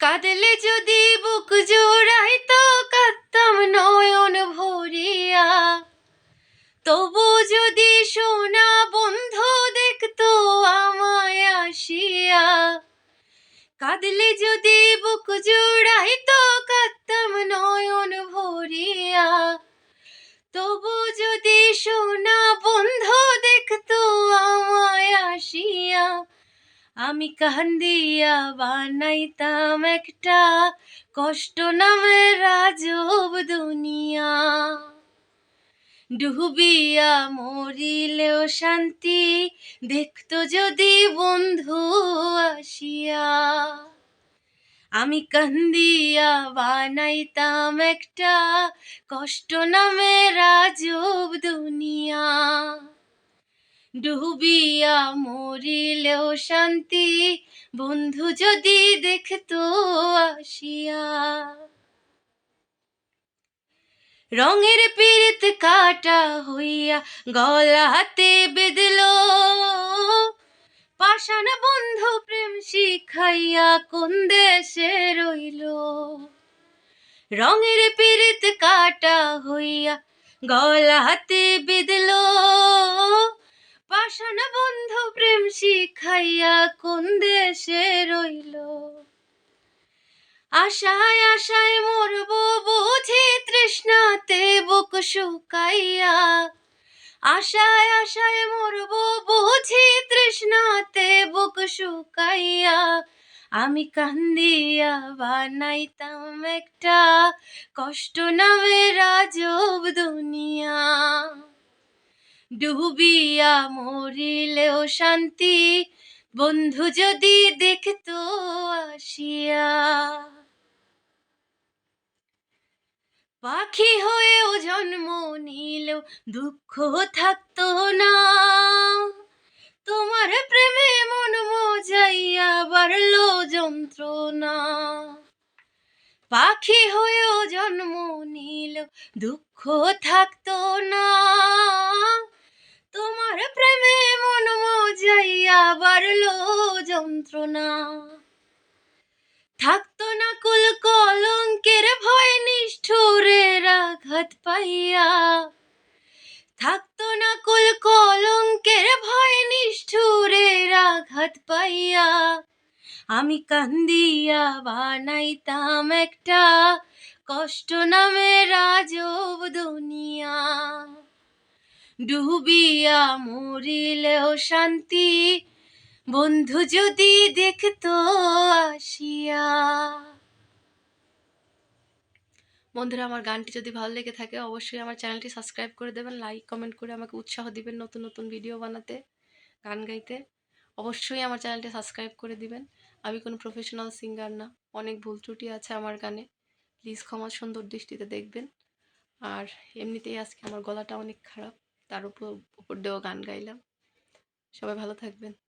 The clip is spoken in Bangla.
কাঁদলে যদি বুক জোড়াই তো কাঁদতাম নয়ন ভরিয়া। তবু যদি সোনা বন্ধ দেখতো আমায় আসিয়া। কাঁদলে যদি বুক জোড়াই তো কাঁদতাম নয়ন ভরিয়া। আমি কান্দিয়া বানাইতাম একটা কষ্ট নামে রাজব দুনিয়া। ডুবিয়া মরিলেও শান্তি দেখতো যদি বন্ধু আসিয়া। আমি কান্দিয়া বানাইতাম একটা কষ্ট নামে রাজব ডুবিয়া মরিলেও শান্তি, বন্ধু যদি দেখতো আসিয়া। রঙের পীড়িত কাটা হইয়া গলাতে বেদল পাষাণ বন্ধু প্রেম শিখাইয়া কোন দেশে রইল। রঙের পীড়িত কাটা হইয়া গলাতে বেদল শিখাইয়া কোন দেশে রইল? আশায় আশায় মরব বুঝি তৃষ্ণাতে বুক শুকাইয়া। আশায় আশায় মরব বুঝি তৃষ্ণাতে বুক শুকাইয়া। আমি কান্দিয়া বানাইতাম একটা কষ্ট নামে রাজব দুনিয়া। ডুবিয়া মরিলেও শান্তি, বন্ধু যদি দেখতো আসিয়া। পাখি হয়েও জন্ম নিলেও দুঃখ থাকতো না। তোমার প্রেমে মন মজাইয়া বাড়লো যন্ত্রণা। পাখি হয়েও জন্ম নিলেও দুঃখ থাকতো না। যন্ত্রণা। থাকতো না কুল কলঙ্কের ভয় নিষ্ঠুরের আঘাত পাইয়া। থাকতো না কুল কলঙ্কের ভয় নিষ্ঠুরের আঘাত পাইয়া। আমি কান্দিয়া বানাইতাম একটা কষ্ট নামে রাজব দুনিয়া। ডুবিয়া মরিলেও শান্তি বন্ধু যদি দেখতো আসিয়া। বন্ধুরা, আমার গানটি যদি ভালো লেগে থাকে, অবশ্যই আমার চ্যানেলটি সাবস্ক্রাইব করে দেবেন, লাইক, কমেন্ট করে আমাকে উৎসাহ দিবেন নতুন নতুন ভিডিও বানাতে, গান গাইতে। অবশ্যই আমার চ্যানেলটি সাবস্ক্রাইব করে দিবেন। আমি কোনো প্রফেশনাল সিঙ্গার না। অনেক ভুল ত্রুটি আছে আমার গানে। প্লিজ ক্ষমা সুন্দর দৃষ্টিতে দেখবেন। আর এমনিতেই আজকে আমার গলাটা অনেক খারাপ, তার উপর উপর দিয়েও গান গাইলাম। সবাই ভালো থাকবেন।